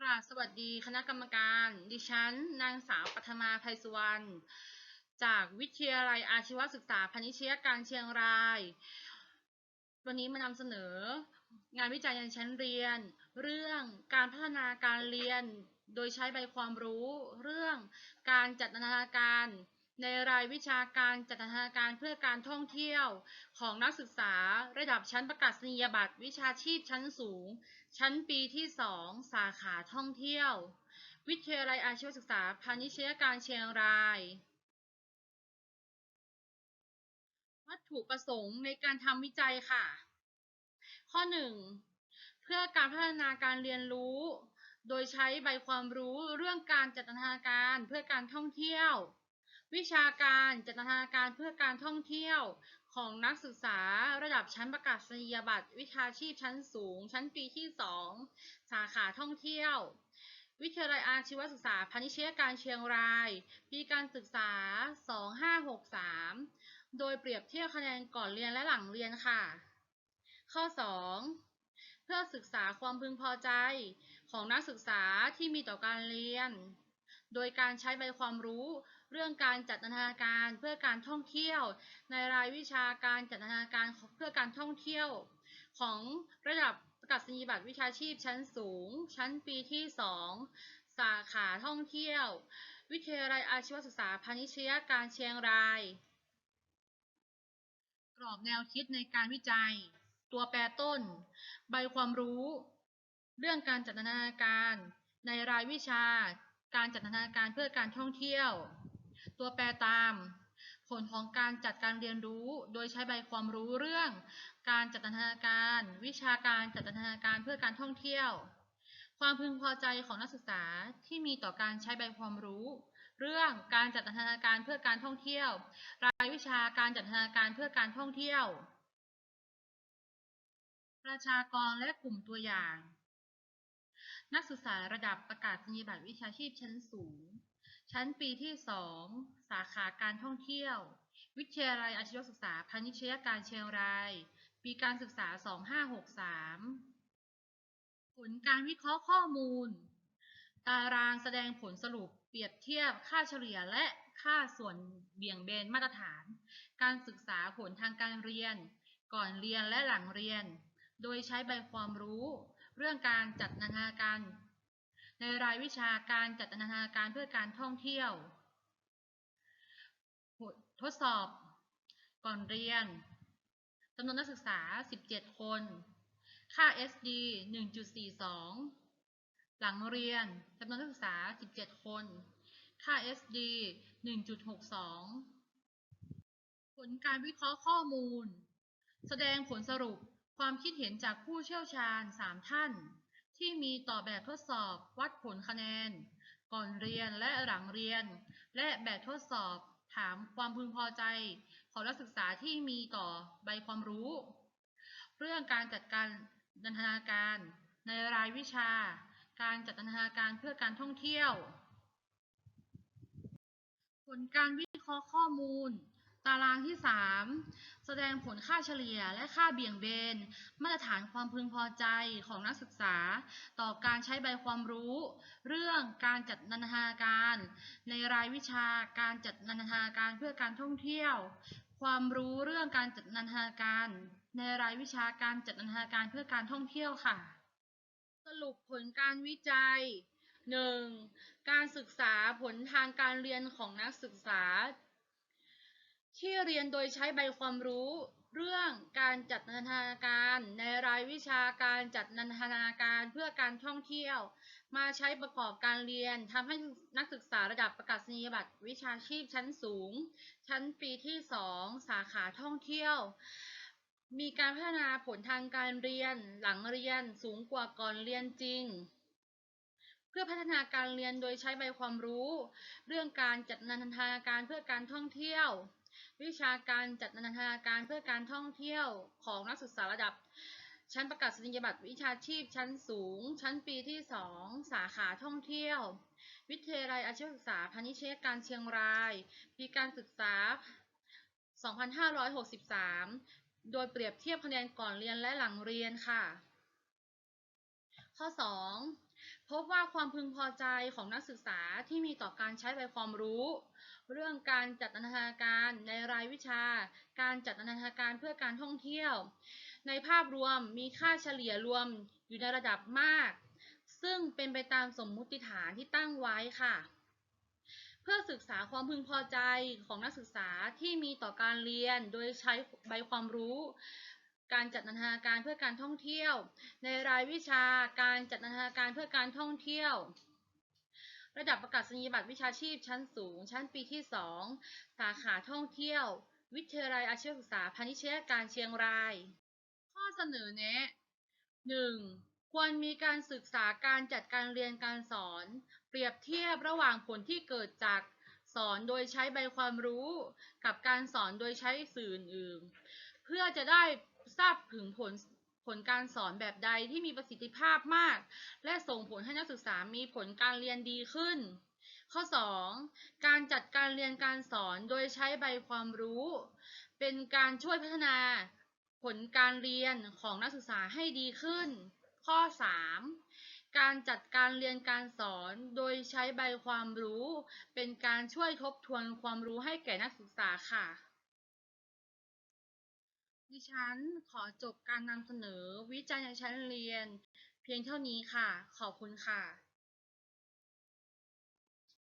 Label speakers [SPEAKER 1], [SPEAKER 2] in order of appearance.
[SPEAKER 1] กราบสวัสดีคณะกรรมการ ดิฉัน นางสาวปัทมาภัยสุวรรณจากวิทยาลัยอาชีวศึกษาพณิชยการเชียงราย วันนี้มานำเสนองานวิจัยในชั้นเรียน เรื่องการพัฒนาการเรียน โดยใช้ใบความรู้ เรื่องการจัดนานาการ ในรายวิชาการจัดนาการเพื่อการท่องเที่ยว ของนักศึกษาระดับชั้นประกาศนียบัตรวิชาชีพชั้นสูง ชั้นปีที่ 2 สาขาท่องเที่ยว วิทยาลัยอาชีวศึกษาพาณิชยการเชียงราย วัตถุประสงค์ในการทำวิจัยค่ะ ข้อ 1 เพื่อการพัฒนาการเรียนรู้ โดยใช้ใบความรู้เรื่องการจัดนานาการเพื่อการท่องเที่ยว วิชาการจัดนานาการเพื่อการท่องเที่ยวของนักศึกษาระดับชั้นประกาศนียบัตร วิชาชีพชั้นสูง ชั้นปีที่ 2 สาขาท่องเที่ยว วิทยาลัยอาชีวศึกษาพาณิชยการเชียงราย ปีการศึกษา 2563 โดยเปรียบเทียบคะแนนก่อนเรียนและหลังเรียนค่ะ ข้อ 2 เพื่อศึกษาความพึงพอใจของนักศึกษาที่มีต่อการเรียน โดยการใช้ใบความรู้ เรื่องการจัดนานาการเพื่อการท่องเที่ยว ในรายวิชาการจัดนานาการเพื่อการท่องเที่ยว ของระดับประกาศนียบัตรวิชาชีพชั้นสูง ชั้นปีที่ 2 สาขาท่องเที่ยว วิทยาลัยอาชีวศึกษาพาณิชยาการเชียงราย กรอบแนวคิดในการวิจัย ตัวแปรต้น ใบความรู้ เรื่องการจัดนานาการ ในรายวิชา การจัดนานาการเพื่อการท่องเที่ยว ตัวแปรตาม ผลของการจัดการเรียนรู้ โดยใช้ใบความรู้เรื่อง การจัดนานาการ วิชาการจัดนานาการเพื่อการท่องเที่ยว ความพึงพอใจของนักศึกษาที่มีต่อการใช้ใบความรู้ เรื่องการจัดนานาการเพื่อการท่องเที่ยว รายวิชาการจัดนานาการเพื่อการท่องเที่ยว ประชากรและกลุ่มตัวอย่าง นักศึกษาระดับประกาศนียบัตรวิชาชีพชั้นสูง ชั้นปีที่ 2 สาขาการท่องเที่ยว วิทยาลัยอาชีวศึกษาพาณิชยการเชียงราย ปีการศึกษา 2563 ผลการวิเคราะห์ข้อมูล ตารางแสดงผลสรุปเปรียบเทียบค่าเฉลี่ยและค่าส่วนเบี่ยงเบนมาตรฐาน การศึกษาผลทางการเรียน ก่อนเรียนและหลังเรียน โดยใช้ใบความรู้ เรื่องการจัดนานาการในรายวิชาการจัดนานาการเพื่อการท่องเที่ยว ทดสอบก่อนเรียนจำนวนนักศึกษา 17 คน ค่า SD 1.42 หลังเรียนจำนวนนักศึกษา 17 คน ค่า SD 1.62 ผลการวิเคราะห์ข้อมูล แสดงผลสรุป ความคิดเห็นจากผู้เชี่ยวชาญ 3 ท่าน ที่มีต่อแบบทดสอบวัดผลคะแนน ก่อนเรียนและหลังเรียน และแบบทดสอบถามความพึงพอใจ ของนักศึกษาที่มีต่อใบความรู้ เรื่องการจัดการนันทนาการ ในรายวิชา การจัดนันทนาการเพื่อการท่องเที่ยว ผลการวิเคราะห์ข้อมูล ตารางที่ 3 แสดงผลค่าเฉลี่ยและค่าเบี่ยงเบน มาตรฐานความพึงพอใจของนักศึกษา ต่อการใช้ใบความรู้ เรื่องการจัดนันทนาการ ในรายวิชาการจัดนันทนาการเพื่อการท่องเที่ยว ความรู้เรื่องการจัดนันทนาการ ในรายวิชาการจัดนันทนาการเพื่อการท่องเที่ยวค่ะ สรุปผลการวิจัย 1. การศึกษาผลทางการเรียนของนักศึกษา ที่เรียนโดยใช้ใบความรู้เรื่องการจัดนันทนาการในรายวิชาการจัดนันทนาการเพื่อการท่องเที่ยว มาใช้ประกอบการเรียนทำให้นักศึกษาระดับประกาศนียบัตรวิชาชีพชั้นสูง ชั้นปีที่ 2 สาขาท่องเที่ยว มีการพัฒนาผลทางการเรียนหลังเรียนสูงกว่าก่อนเรียนจริง เพื่อพัฒนาการเรียนโดยใช้ใบความรู้ เรื่องการจัดนันทนาการเพื่อการท่องเที่ยว วิชาการจัดนันทนาการเพื่อการท่องเที่ยวของนักศึกษาระดับ ชั้นประกาศนียบัตรวิชาชีพชั้นสูง ชั้นปีที่ 2 สาขาท่องเที่ยว วิทยาลัยอาชีวศึกษาพาณิชยการเชียงราย ปีการศึกษา 2563 โดยเปรียบเทียบคะแนนก่อนเรียนและหลังเรียนค่ะ ข้อ 2 พบว่าความพึงพอใจของนักศึกษาที่มีต่อการใช้ใบความรู้ เรื่องการจัดนันทนาการในรายวิชา การจัดนันทนาการเพื่อการท่องเที่ยว ในภาพรวมมีค่าเฉลี่ยรวมอยู่ในระดับมาก ซึ่งเป็นไปตามสมมุติฐานที่ตั้งไว้ค่ะ เพื่อศึกษาความพึงพอใจของนักศึกษาที่มีต่อการเรียนโดยใช้ใบความรู้ การจัดนันทนาการเพื่อการท่องเที่ยว ในรายวิชาการจัดนันทนาการเพื่อการท่องเที่ยว ระดับประกาศนียบัตรวิชาชีพชั้นสูง ชั้นปีที่ 2 สาขาท่องเที่ยว วิทยาลัยอาชีวศึกษาพาณิชยการเชียงราย ข้อเสนอแนะ 1. ควรมีการศึกษาการจัดการเรียนการสอน เปรียบเทียบระหว่างผลที่เกิดจากสอนโดยใช้ใบความรู้ กับการสอนโดยใช้สื่ออื่น เพื่อจะได้ ทราบถึงผลผลการสอนแบบใดที่มีประสิทธิภาพมาก และส่งผลให้นักศึกษามีผลการเรียนดีขึ้น ข้อ 2. การจัดการเรียนการสอนโดยใช้ใบความรู้ เป็นการช่วยพัฒนาผลการเรียนของนักศึกษาให้ดีขึ้น ข้อ 3. การจัดการเรียนการสอนโดยใช้ใบความรู้ เป็นการช่วยทบทวนความรู้ให้แก่นักศึกษาค่ะ ดิฉันขอจบการนำเสนอวิจัยในชั้นเรียนเพียงเท่านี้ค่ะ ขอบคุณค่ะ